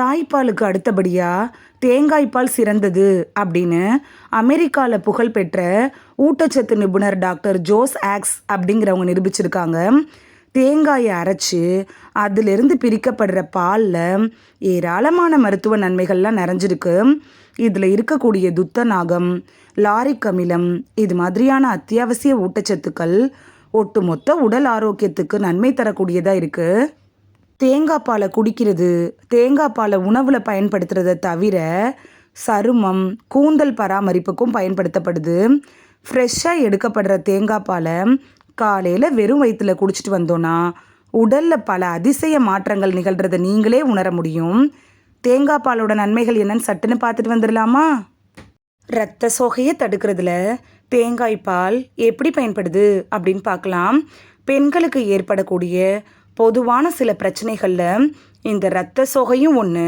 தாய்ப்பாலுக்கு அடுத்தபடியாக தேங்காய்ப்பால் சிறந்தது அப்படின்னு அமெரிக்காவில் புகழ்பெற்ற ஊட்டச்சத்து நிபுணர் டாக்டர் ஜோஸ் ஆக்ஸ் அப்படிங்கிறவங்க நிரூபிச்சிருக்காங்க. தேங்காயை அரைச்சி அதிலிருந்து பிரிக்கப்படுற பாலில் ஏராளமான மருத்துவ நன்மைகள்லாம் நிறைஞ்சிருக்கு. இதில் இருக்கக்கூடிய துத்தநாகம் லாரிக் அமிலம் இது மாதிரியான அத்தியாவசிய ஊட்டச்சத்துக்கள் ஒட்டுமொத்த உடல் ஆரோக்கியத்துக்கு நன்மை தரக்கூடியதாக இருக்குது தேங்காய் பாலை குடிக்கிறது தேங்காய் பாலை உணவில் பயன்படுத்துறதை தவிர சருமம் கூந்தல் பராமரிப்புக்கும் பயன்படுத்தப்படுது. ஃப்ரெஷ்ஷாக எடுக்கப்படுற தேங்காய் பாலை காலையில் வெறும் வயிற்றுல குடிச்சிட்டு வந்தோன்னா உடலில் பல அதிசய மாற்றங்கள் நிகழ்கிறத நீங்களே உணர முடியும். தேங்காய் பாலோட நன்மைகள் என்னன்னு சட்டுன்னு பார்த்துட்டு வந்துடலாமா? இரத்த சோகையை தடுக்கிறதுல தேங்காய் பால் எப்படி பயன்படுது அப்படின்னு பார்க்கலாம். பெண்களுக்கு ஏற்படக்கூடிய பொதுவான சில பிரச்சனைகளில் இந்த இரத்த சோகையும் ஒன்று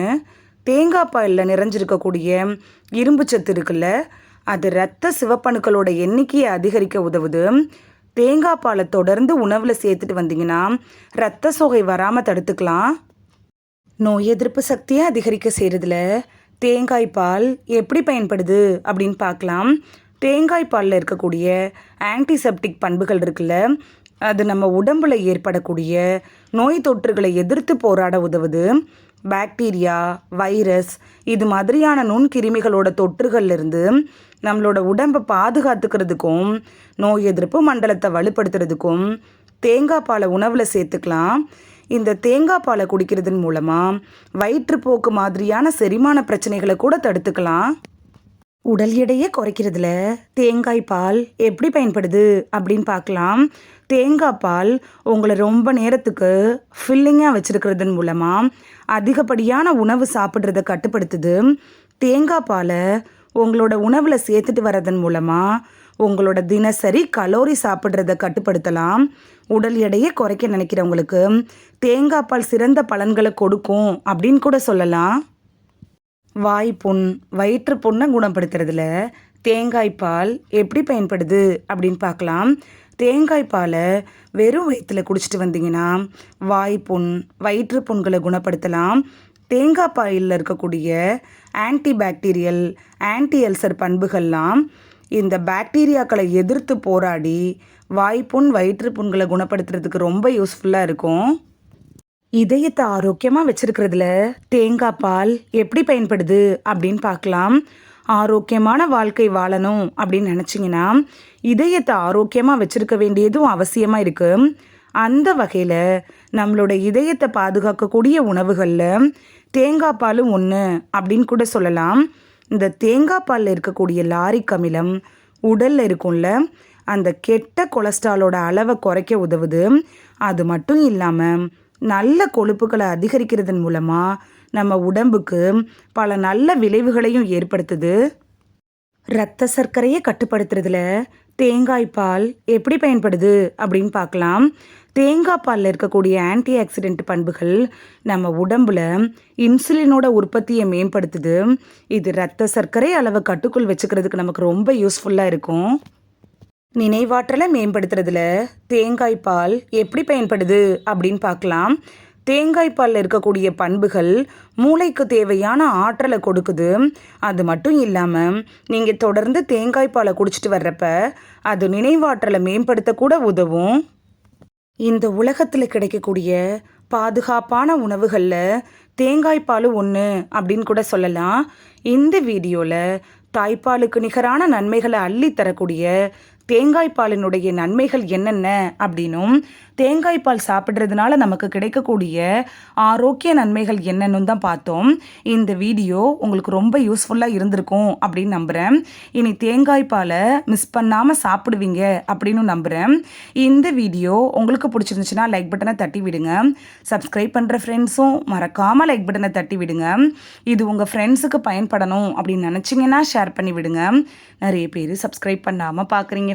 தேங்காய் பாலில் நிறைஞ்சிருக்கக்கூடிய இரும்பு சத்து இருக்குல்ல அது இரத்த சிவப்பணுக்களோட எண்ணிக்கையை அதிகரிக்க உதவுது. தேங்காய் பாலை தொடர்ந்து உணவில் சேர்த்துட்டு வந்தீங்கன்னா இரத்த சோகை வராமல் தடுத்துக்கலாம். நோய் எதிர்ப்பு சக்தியை அதிகரிக்க செய்கிறதுல தேங்காய் பால் எப்படி பயன்படுது அப்படின்னு பார்க்கலாம். தேங்காய் பாலில் இருக்கக்கூடிய ஆன்டிசெப்டிக் பண்புகள் இருக்குல்ல அது நம்ம உடம்புல ஏற்படக்கூடிய நோய் தொற்றுகளை எதிர்த்து போராட உதவுது. பாக்டீரியா வைரஸ் இது மாதிரியான நுண்கிருமிகளோட தொற்றுகள்லேருந்து நம்மளோட உடம்பை பாதுகாத்துக்கிறதுக்கும் நோய் எதிர்ப்பு மண்டலத்தை வலுப்படுத்துறதுக்கும் தேங்காய் பாலை உணவில் சேர்த்துக்கலாம். இந்த தேங்காய் பாலை குடிக்கிறதன் மூலமாக வயிற்றுப்போக்கு மாதிரியான செரிமான பிரச்சனைகளை கூட தடுத்துக்கலாம். உடல் எடையை குறைக்கிறதுல தேங்காய் பால் எப்படி பயன்படுது அப்படின்னு பார்க்கலாம். தேங்காய் பால் உங்களை ரொம்ப நேரத்துக்கு ஃபில்லிங்காக வச்சுருக்கிறதன் மூலமாக அதிகப்படியான உணவு சாப்பிட்றத கட்டுப்படுத்துது. தேங்காய் பாலை உங்களோட உணவில் சேர்த்துட்டு வர்றதன் மூலமாக உங்களோட தினசரி கலோரி சாப்பிட்றத கட்டுப்படுத்தலாம். உடல் எடையை குறைக்க நினைக்கிறவங்களுக்கு தேங்காய் பால் சிறந்த பலன்களை கொடுக்கும் அப்படின்னு கூட சொல்லலாம். வாய் புண் வயிற்று புண்ணை குணப்படுத்துறதுல தேங்காய் பால் எப்படி பயன்படுது அப்படின்னு பார்க்கலாம். தேங்காய் பாலை வெறும் வயிற்றில் குடிச்சிட்டு வந்தீங்கன்னா வாய்ப்புண் வயிற்று புண்களை குணப்படுத்தலாம். தேங்காய் பாலில் இருக்கக்கூடிய ஆன்டி பாக்டீரியல் ஆன்டி அல்சர் பண்புகள்லாம் இந்த பாக்டீரியாக்களை எதிர்த்து போராடி வாய்ப்புண் வயிற்று புண்களை குணப்படுத்துறதுக்கு ரொம்ப யூஸ்ஃபுல்லாக இருக்கும். இதயத்தை ஆரோக்கியமாக வச்சிருக்கிறதுல? தேங்காய் பால் எப்படி பயன்படுது? அப்படின்னு பார்க்கலாம். ஆரோக்கியமான வாழ்க்கை வாழணும் அப்படின்னு நினச்சிங்கன்னா இதயத்தை ஆரோக்கியமாக வச்சிருக்க வேண்டியதும் அவசியமாக இருக்குது அந்த வகையில் நம்மளோட இதயத்தை பாதுகாக்கக்கூடிய உணவுகளில் தேங்காய் பாலும் ஒன்று அப்படின்னு கூட சொல்லலாம். இந்த தேங்காய் பாலில் இருக்கக்கூடிய லாரிக் அமிலம் உடலில் இருக்கும்ல அந்த கெட்ட கொலஸ்ட்ராலோட அளவை குறைக்க உதவுது. அது மட்டும் இல்லாமல் நல்ல கொழுப்புகளை அதிகரிக்கிறதன் மூலமாக நம்ம உடம்புக்கு பல நல்ல விளைவுகளையும் ஏற்படுத்துது. இரத்த சர்க்கரையை கட்டுப்படுத்துறதுல தேங்காய் பால் எப்படி பயன்படுது அப்படின்னு பார்க்கலாம். தேங்காய் பாலில் இருக்கக்கூடிய ஆன்டி ஆக்சிடென்ட் பண்புகள் நம்ம உடம்புல இன்சுலினோட உற்பத்தியை மேம்படுத்துது. இது இரத்த சர்க்கரை அளவை கட்டுக்குள் வச்சுக்கிறதுக்கு நமக்கு ரொம்ப யூஸ்ஃபுல்லாக இருக்கும். நினைவாற்றலை மேம்படுத்துறதுல தேங்காய் பால் எப்படி பயன்படுது அப்படின்னு பார்க்கலாம். தேங்காய் பாலில் இருக்கக்கூடிய பண்புகள் மூளைக்கு தேவையான ஆற்றலை கொடுக்குது. அது மட்டும் இல்லாமல் நீங்கள் தொடர்ந்து தேங்காய் பாலை குடிச்சிட்டு வர்றப்ப அது நினைவாற்றலை மேம்படுத்தக்கூட உதவும். இந்த உலகத்தில் கிடைக்கக்கூடிய பாதுகாப்பான உணவுகளில் தேங்காய் பால் ஒன்று அப்படின்னு கூட சொல்லலாம். இந்த வீடியோவில் தாய்ப்பாலுக்கு நிகரான நன்மைகளை அள்ளி தரக்கூடிய தேங்காய் பாலினுடைய நன்மைகள் என்னென்ன அப்படின்னும் தேங்காய் பால் சாப்பிட்றதுனால நமக்கு கிடைக்கக்கூடிய ஆரோக்கிய நன்மைகள் என்னென்னு தான் பார்த்தோம். இந்த வீடியோ உங்களுக்கு ரொம்ப யூஸ்ஃபுல்லாக இருந்திருக்கும் அப்படின்னு நம்புகிறேன் இனி தேங்காய் பாலை மிஸ் பண்ணாமல் சாப்பிடுவீங்க அப்படின்னு நம்புகிறேன் இந்த வீடியோ உங்களுக்கு பிடிச்சிருந்துச்சுன்னா லைக் பட்டனை தட்டி விடுங்க. சப்ஸ்கிரைப் பண்ணுற ஃப்ரெண்ட்ஸும் மறக்காமல் லைக் பட்டனை தட்டி விடுங்க. இது உங்கள் ஃப்ரெண்ட்ஸுக்கு பயன்படணும் அப்படின்னு நினச்சிங்கன்னா ஷேர் பண்ணி விடுங்க. நிறைய பேர் சப்ஸ்கிரைப் பண்ணாமல் பார்க்குறீங்க